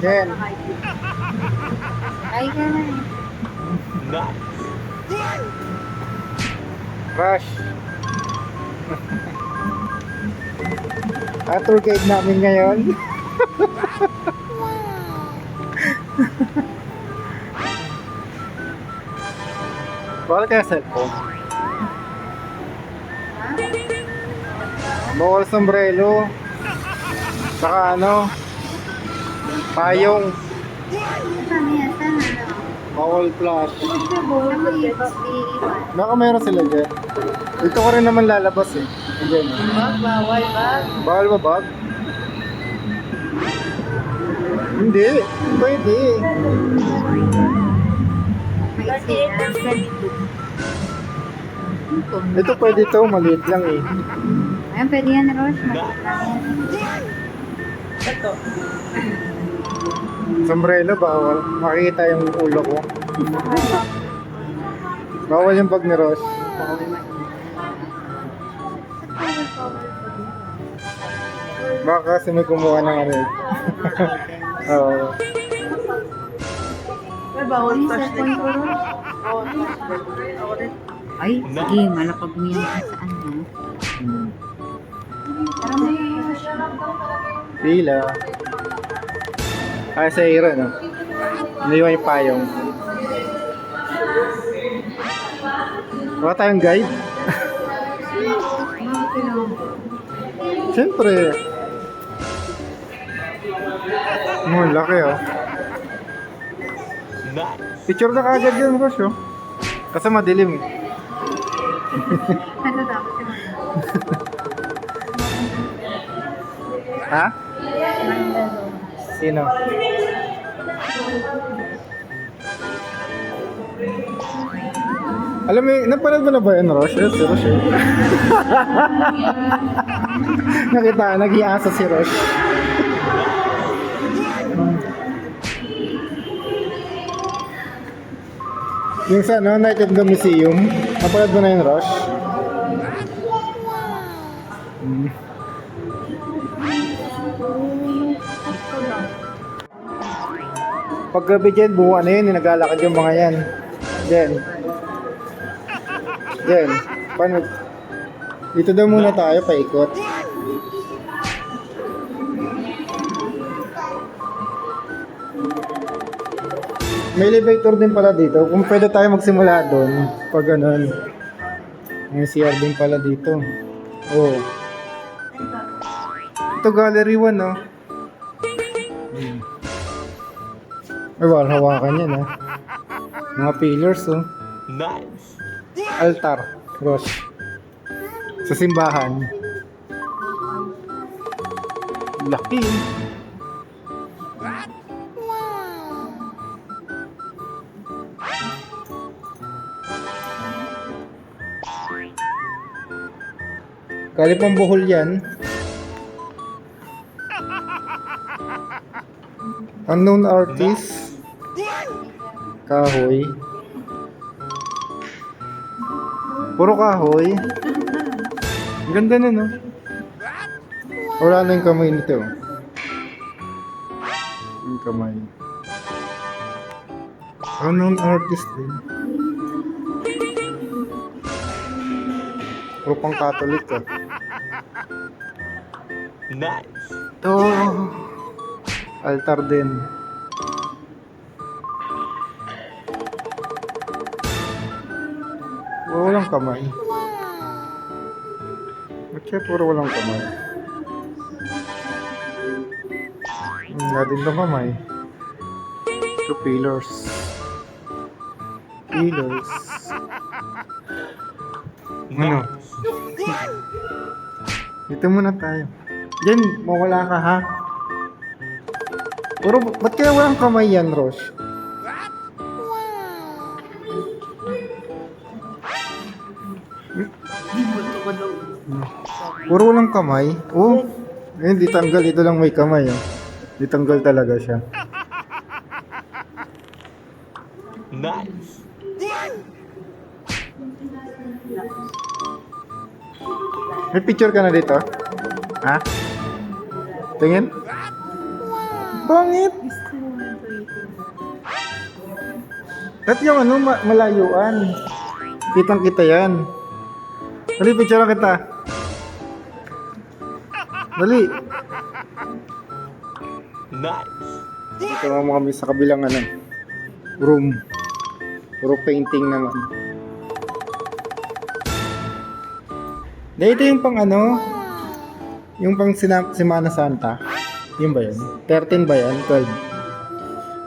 Jen. Ay, ka na. Rush. ah, tour guide namin ngayon. Bawal kaya cellphone. Bawal sombrero. Saka ano, payong. Bawal iiwan? Baka meron sila dyan. Dito ko rin naman lalabas eh. Diyan. eh. Bag, bawal bag. Bawal ba bag? Hindi. Pwede. Ito pwede to. Maliit lang eh. Ayan, pwede yan, Rosh. Maliit lang yan. Sombrero bawal. Makikita yung ulo ko. Bawal yung bag ni Ross. Baka kasi may kumuha ng ano eh. Oo. Bawal yung ko, Rosh. Ay, sige, malapag mo sa saan, ha? Hmm. Pila. Ah, sa hero, no? Iniwan yung payong. Wala tayong guide? Siyempre. Oh, laki oh. Picture na kagad yun, Rosh, oh. Kasi madilim. Yung Ha? Sino? Alam mo, napanood mo na ba yun, Rosh? Yes, si Rosh. eh. Nakita, nag-iasa si Rosh. Yung sa ano, Night of the Museum, napanood mo na yun, Rosh? Pag gabi dyan, buo ano yun, naglalakad yung mga yan. Dyan. Dyan. Paano? Dito daw muna tayo, paikot. May elevator din pala dito. Kung pwede tayo magsimula doon, pag ganun. May CR din pala dito. Oh. Ito gallery 1, no? Hmm. Ay, wala hawakan yan, ha? Mga pillars, oh. Nice. Altar. Cross. Sa simbahan. Laki. Kalipang buhol yan. Unknown artist. Kahoy. Puro kahoy. Ang ganda na, no? Wala na yung kamay nito. Yung kamay. Unknown artist din. Puro pang Catholic, ah. Nice. Ito. Altar din. Puro walang kamay. Ba't kaya puro walang kamay? Wala din ng kamay. Two pillars. Pillars. Ano? Dito muna tayo. Diyan, mawala ka ha. Puro, ba't kaya walang kamay yan, Rosh? Puro walang kamay? Oh, eh, di tanggal. Ito lang may kamay, oh. Di tanggal talaga siya. Nice. May picture ka na dito? Ha? Tingin? Pangit! At yung ano, ma- malayuan. Kitang kita yan. Dali, picture kita. Dali. Nice. Dito naman kami sa kabilang ano, room. Puro painting naman. Dito yung pang ano, yung pang sina- Semana Santa. Yun ba yun? 13 ba yan? 12?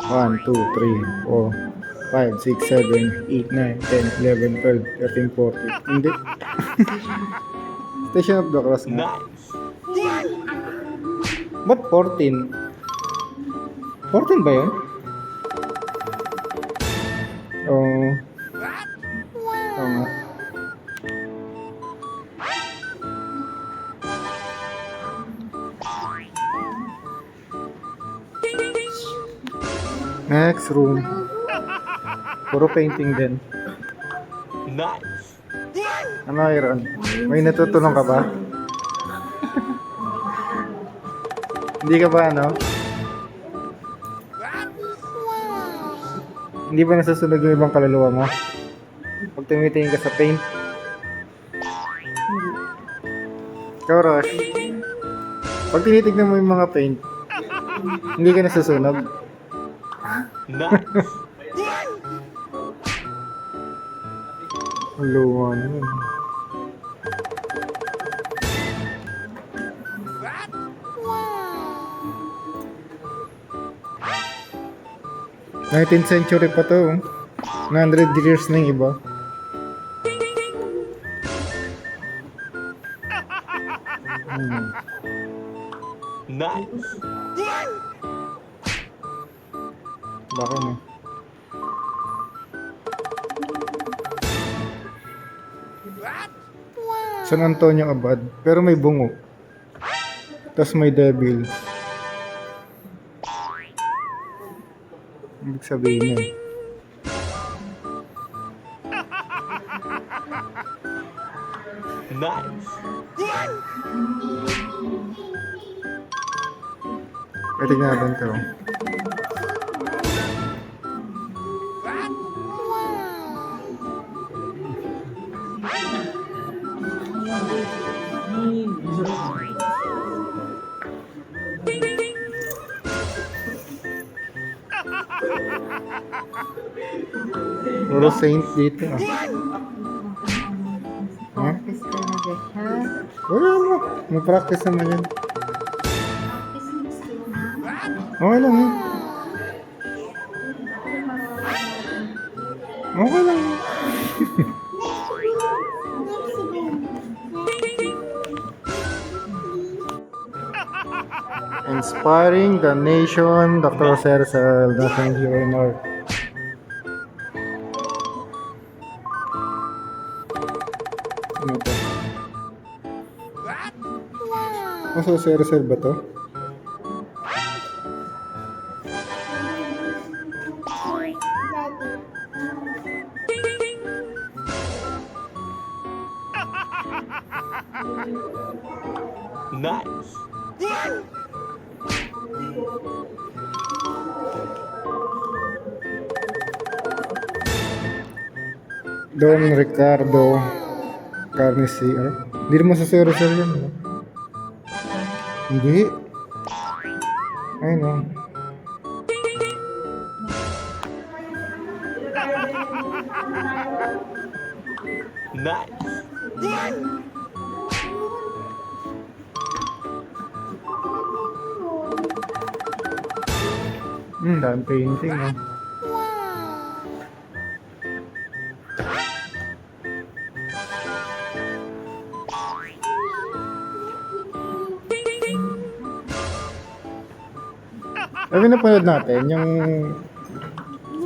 1, 2, 3, 4, 5, 6, 7, 8, 9, 10, 11, 12, 13, 14. Hindi. Station of the Cross nga. Ba't 14? 14 ba yun? Oo. Next room. Puro painting din. Nice. Ano, Iron? May natutulong ka ba? Hindi ka ba ano? Hindi ba nasusunog yung ibang kaluluwa mo? Pag tumitingin ka sa paint? Ikaw, Rosh. Pag tinitignan mo yung mga paint, hindi ka nasusunog. Nice. Ang luwa naman. Nineteenth century pa to. oh. 900 years na yung iba. Hmm. Nice. Baka na. San Antonio Abad. Pero may bungo. Tapos may devil. Ibig sabihin yun. Nice. Pwede tingnan natin to. Puro saint dito ah. Ha? Practice ka na dyan, ha? Wala mo. Mag-practice naman yan. Practice mo sila. Okay lang eh. Okay lang. Inspiring the nation, Dr. Cersel, Dr. Hero Mark. Ano to? Kaso Cersel ba to? Nice. Don Ricardo Carnicer. Hindi naman sa Cersel yan. no? Hindi. Ayun o. Nice. Hmm, dami painting o. Sabi na panood natin, yung.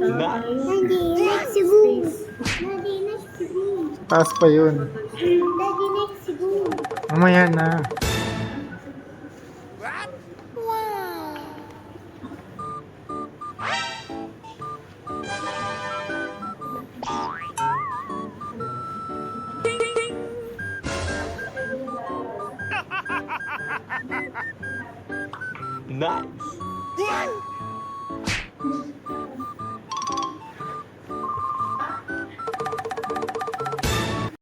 Daddy, next room. Daddy, next room. taas pa yun. Daddy, next room. Mamaya na. Nice.